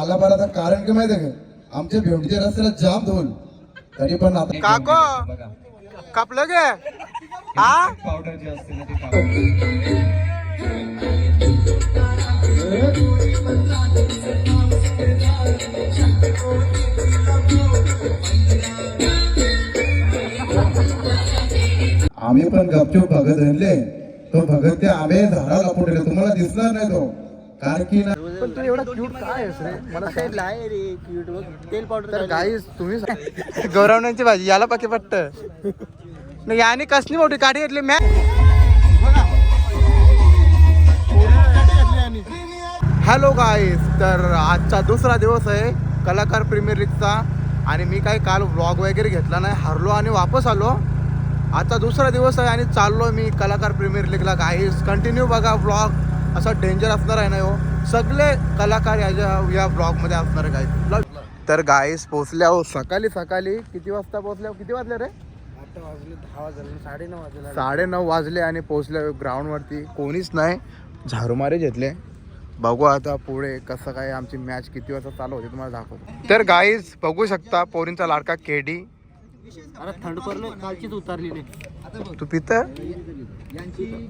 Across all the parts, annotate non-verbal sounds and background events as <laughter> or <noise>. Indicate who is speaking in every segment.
Speaker 1: आला बरं आता कारण काय माहिती का? आमच्या भेंडीच्या रस्त्याला जाम धोल. तरी पण आता
Speaker 2: काको कापलं गे? हा?
Speaker 3: पावडर जे असते ना ते पावडर
Speaker 1: आम्ही पण गपचूप भगत आणले तो भगत ते आम्ही झाडा लपवलेले तुम्हाला दिसणार नाही तो. कारण की ना
Speaker 2: पण तू एवढा क्यूट काय आहेस रे? मला सांग.
Speaker 4: आहे रे क्यूट बघ. तेल पावडर
Speaker 2: तर गाईस तुम्ही सांग. <laughs> गौरवण्याची भाजी याला पाकी पट्ट. नाही याने कसली मोठी काठी घेतली? मॅ हॅलो गाईस तर आजचा दुसरा दिवस आहे कलाकार प्रीमियर लीगचा. आणि मी काही काल व्लॉग वगैरे घेतला नाही हरलो आणि वापस आलो. आजचा दुसरा दिवस आहे आणि चाललो मी कलाकार प्रीमियर लीगला. गाईस कंटिन्यू बघा व्लॉग असा डेंजर असणार आहे ना हो? सगळे कलाकार याच्या या ब्लॉगमध्ये असणार आहे गाईस तर गाईस पोचल्या हो सकाळी सकाळी. किती वाजता पोचल्या किती वाजले रे?
Speaker 4: आता वाजले दहा वाजले साडे नऊ वाजले
Speaker 2: साडे नऊ वाजले आणि पोहोचले ग्राउंडवरती कोणीच नाही. झारूमारे घेतले. बघू आता पुढे कसं काय आमची मॅच किती वाजता चालू होते तुम्हाला दाखवतो. तर गाईज बघू शकता पोरींचा लाडका केडी
Speaker 4: अरे थंड पडलं कालचीच उतारली
Speaker 2: तू पित?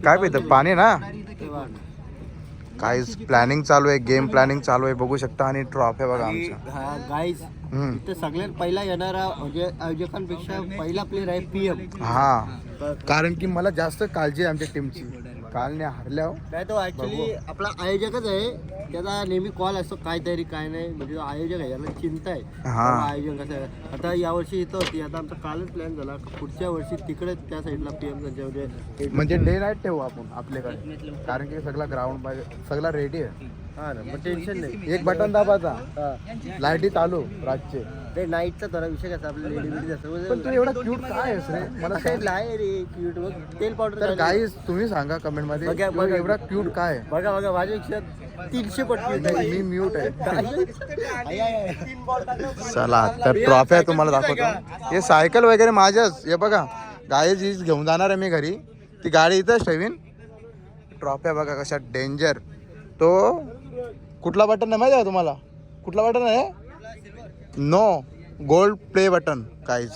Speaker 2: काय पित? पाणी ना? काहीच प्लॅनिंग चालू आहे गेम प्लॅनिंग चालू आहे बघू शकता. आणि ट्रॉफी बघा आमच्या
Speaker 4: गाईज
Speaker 2: हम्म.
Speaker 4: इथे सगळ्यात पहिला येणारा म्हणजे आयोजकांपेक्षा पहिला प्लेअर आहे पीएम
Speaker 2: हा. कारण की मला जास्त काळजी आहे आमच्या टीमची काल नाही हरल्या हो.
Speaker 4: काय तो ऍक्च्युली आपला आयोजकच आहे. त्याचा नेहमी कॉल असतो काय तयारी काय नाही. म्हणजे तो आयोजक आहे याला चिंता आहे.
Speaker 2: हा.
Speaker 4: आयोजन कसं आहे. आता यावर्षी इथं होती. आता आमचा कालच प्लॅन झाला. पुढच्या वर्षी तिकडे त्या साईडला पीएम म्हणजे
Speaker 2: म्हणजे डे नाईट ठेवू आपण आपल्याकडे. कारण की सगळा ग्राउंड पाहिजे सगळा रेडी आहे.
Speaker 4: हा ना मग टेन्शन नाही.
Speaker 2: एक बटन दाबाचा
Speaker 4: हा.
Speaker 2: लाईटी चालू रातचे.
Speaker 4: ते नाईटचा थोडा विषय कसा आपल्या लेडी बिडी
Speaker 2: पण तू एवढा क्यूट काय आहेस रे मला सांग.
Speaker 4: आहे रे क्यूट बघ. तेल पावडर
Speaker 2: तर गाईज तुम्ही सांगा कमेंटमध्ये.
Speaker 4: बघा,
Speaker 2: तू
Speaker 4: बघा.
Speaker 2: एवढा क्यूट काय? आहे?
Speaker 4: बघा बघा माझ्यापेक्षा तीनशे पट
Speaker 2: मी म्यूट आहे. <laughs> चला तर ट्रॉफ्या तुम्हाला दाखवतो. हे सायकल वगैरे माझ्याच. हे बघा गाडी जी घेऊन जाणार आहे मी घरी. ती गाडी इथंच ठेवीन. ट्रॉफ्या बघा कशा डेंजर तो कुठला बटन आहे माहिती आहे तुम्हाला? कुठला बटन आहे? नो गोल्ड प्ले बटन काहीच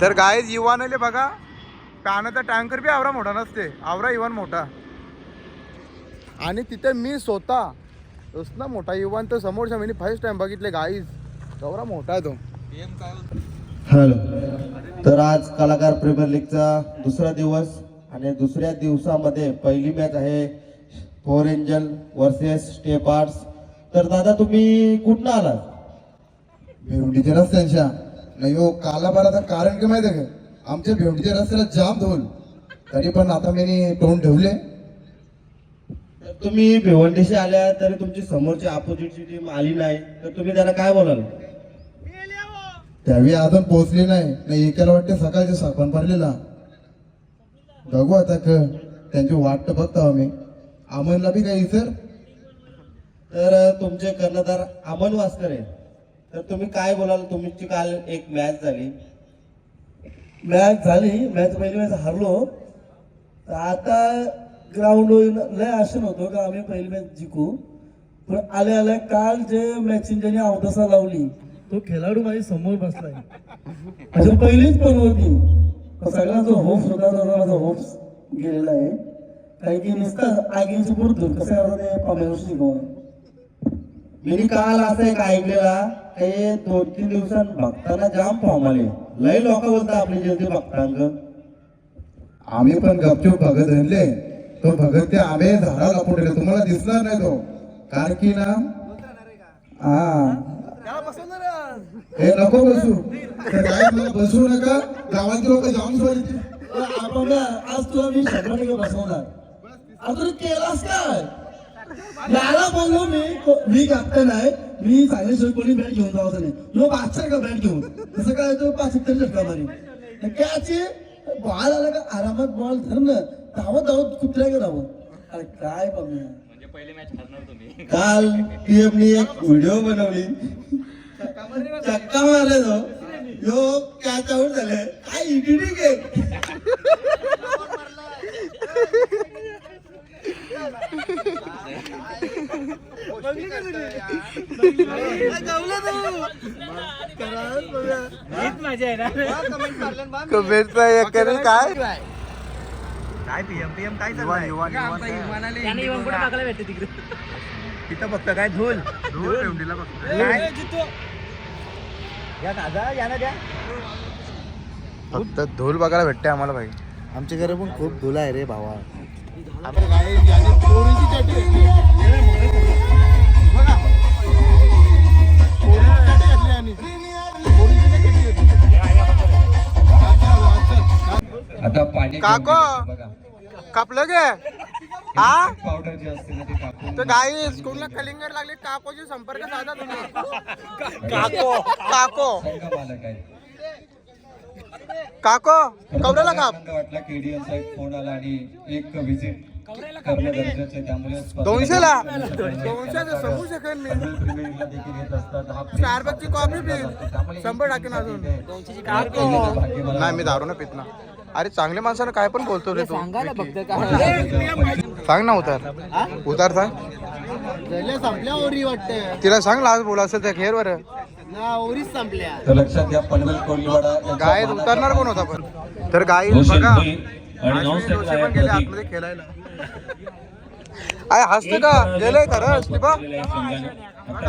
Speaker 2: तर गाईज युवानले बघा. पाण्याचा टँकर बी आवरा मोठा नसते. आवरा इवन मोठा. आणि तिथे मी स्वतः ना मोठा युवान तर समोरच्या मी फर्स्ट टाइम बघितले गाईज एवढा मोठा आहे तो.
Speaker 1: हॅलो. तर आज कलाकार प्रीमियर लीगचा दुसरा दिवस आणि दुसऱ्या दिवसामध्ये पहिली मॅच आहे four angel versus step arts तर दादा तुम्ही कुठनं आलात? भेवडीच्या रस्त्यांच्या. नाही हो काला बरं आता कारण काय माहिती आहे का? आमच्या भेवडीच्या रस्त्याला जाम धोल. तरी पण आता मी तोंड ठेवले. तर तुम्ही भिवंडीशी आल्या तरी तुमची समोरची अपोजिटची टीम आली नाही. तर तुम्ही त्यांना काय बोलाल? त्यावेळी अजून पोहोचली नाही. नाही एकाला वाटते सकाळचे सापण पडलेला बघू आता क त्यांची वाट तर बघतो आम्ही. अमनला बी काही सर तर तुमचे कर्णधार अमन वास्कर आहे तर तुम्ही काय बोलाल? तुमची काल एक मॅच झाली.
Speaker 5: मॅच झाली. मॅच पहिली मॅच हरलो. तर आता ग्राउंड लय आशा नव्हतो का आम्ही पहिली मॅच जिंकू. पण आल्या आल्या काल जे मॅचिंग ज्यांनी अवदसा लावली तो खेळाडू माझ्यासमोर बसलाय. म्हणजे पहिलीच पण होती. सगळ्यांचा होप्स होता तसा माझा होप्स गेलेला आहे. की नुसतं आगीची बुडतो कसं करता ते पामेवर शिकवणं
Speaker 1: मी काल असं एक ऐकलेला हे दोन तीन दिवसात बघताना जाम फॉर्म आले. लय लोक बोलतात आपली जयंती बघतांक आम्ही पण गपचूप भगत आणले तो भगत ते आम्ही झाडा लपवलेले तुम्हाला दिसणार नाही तो. कारण की ना हा. हे नको बसू. बसू नका? गावातली लोक जाम सोडते
Speaker 5: पण आपण आज तुला मी शंभर टक्के बसवणार. तू केलास काय याला बोललो मी मी कॅप्टन आहे. मी सांगितलं कोणी बॅट घेऊन जावं नाही. लो पाचशे का बॅट घेऊन? तसं काय तो पाच सत्तर झटका मारी त्याचे बॉल आला का आरामात बॉल धर ना धावत धावत कुत्र्या का धावत अरे काय बघ
Speaker 1: काल पीएमनी एक व्हिडिओ बनवली. चक्का मारले तो यो कॅच आउट झाले. काय इडिटिंग आहे
Speaker 2: काय?
Speaker 3: काय? पीएम पीएम तिथं फक्त काय? धूल
Speaker 2: धूळ पेवडीला फक्त.
Speaker 3: या दादा या ना द्या
Speaker 2: फक्त धूल बघायला भेटते आम्हाला भाई.
Speaker 4: आमच्या घरी पण खूप धुला आहे रे भावा.
Speaker 3: आता पाणी
Speaker 2: काको कापलं गे? हा?
Speaker 3: पावडर जी असते ना ती टाकून
Speaker 2: तर गाई स्कूलला कलिंगड लागले काकोशी संपर्क साधा तुम्ही. काको. काको.
Speaker 3: संघ मालक आहे
Speaker 2: काको कवड्याला काप.
Speaker 3: वाटला केडीएमचा एक फोन आला आणि एक विजिट
Speaker 2: समजू
Speaker 3: असतात हा
Speaker 2: स्टारबकची कॉफी पिन शंभर टाकेन अजून. नाही मी दारू ना पित ना. अरे चांगल्या माणसानं काय पण बोलतो रे तू सांग ना उतार. उतार सांग.
Speaker 4: संपल्या ओरी वाटते
Speaker 2: तिला सांग लास्ट बोला असेल त्या
Speaker 4: ना ओरीच संपल्या
Speaker 3: तर लक्षात घ्या पनवेल कोळीवाडा यांच्या
Speaker 2: गाय
Speaker 3: मालकांना-
Speaker 2: उतरणार कोण होता पण? तर बघा. जोशी पण गेले आतमध्ये खेळायला. आय हसते का? गेले खरंच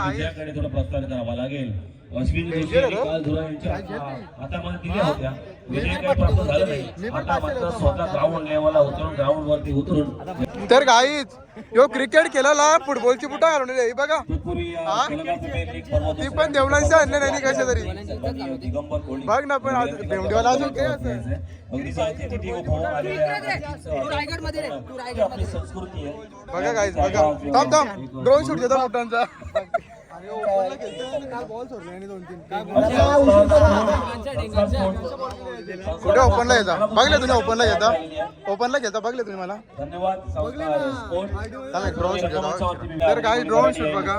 Speaker 6: विजयाकडे थोडा प्रस्ताव करावा लागेल. अश्विन जोशी आणि काल धुरा यांच्या आता मला दिल्या होत्या? विजय काही प्राप्त झालं नाही. आता मात्र स्वतः ग्राउंड लेवलला उतरून ग्राउंड वरती उतरून.
Speaker 2: तर गाईच. ह्यो क्रिकेट केलेला फुटबॉलची बुटा घालून दिली. ही बघा. हा? ती पण देवलांची आणले नाही कशा तरी. बघ ना पण भेंडीवाला अजून काय असं? बघा काय बघा. थांब थांब. ड्रोन शूट घेतो मोठ्यांचा कुठे ओपनला येता? बघले तुम्ही ओपनला घेता ओपनला घेता बघले तुम्ही मला? ड्रोन शूट तर काही ड्रोन शूट बघा.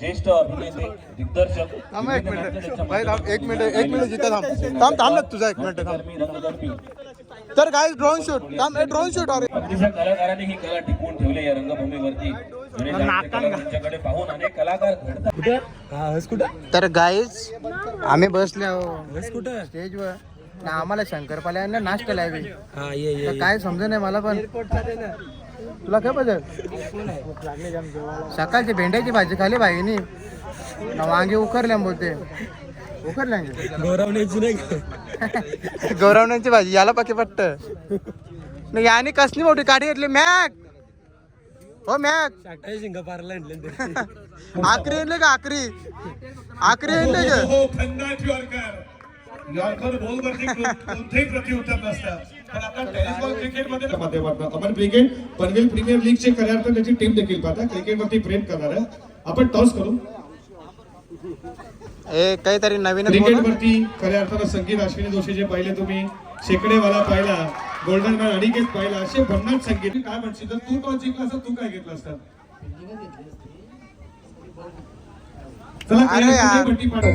Speaker 6: ज्येष्ठ अभिनेते दिग्दर्शक
Speaker 2: थांब एक मिनिट. भाई थांब एक मिनिट एक मिनिट जिथे थांब. थांब थांब ना तुझा एक मिनिट थांब. तर काय ड्रोन शूट थांब ड्रोन शूट अरे.
Speaker 6: कलाकारांनी ही कला टिकवून ठेवली या रंगभूमीवरती.
Speaker 2: तर गाईज आम्ही बसले आहो. स्टेजवर. ना आम्हाला शंकरपाल्या यांना नाश्ता लावी काय समज नाही मला पण. तुला काय पाहिजे सकाळची भेंड्याची भाजी खाली भाईनी. ना वांगे उकरल्या बोलते. उकरल्या गौरवण्याची नाही <laughs> गौरवण्याची भाजी याला पाकी पट्ट. नाही याने कसली मोठी काठी घेतली मॅक? हो मॅक आकरी आणले का आकरी आकरी आणले का?
Speaker 7: हो यॉर्कर. कोणतेही प्रतिउत्तर पण टेनिस बॉल क्रिकेटमध्ये माध्यमातून आपण क्रिकेट पनवेल प्रीमियर लीगचे खऱ्या अर्थाने त्याची टीम देखील पाहता. क्रिकेटवरती प्रेम करणार आहे. आपण टॉस करू.
Speaker 2: ए काहीतरी नवीन
Speaker 7: क्रिकेटवरती खऱ्या अर्थानं संगीत अश्विनी जोशी जे पाहिले तुम्ही शेकडेवाला पाहिला. गोल्डन मॅन अनिकेत पाहिला असे भन्नाट संगीत काय म्हणशील? जर तू टॉस जिंकला असता तू काय घेतलं असतं? चला काय. पट्टी पाठव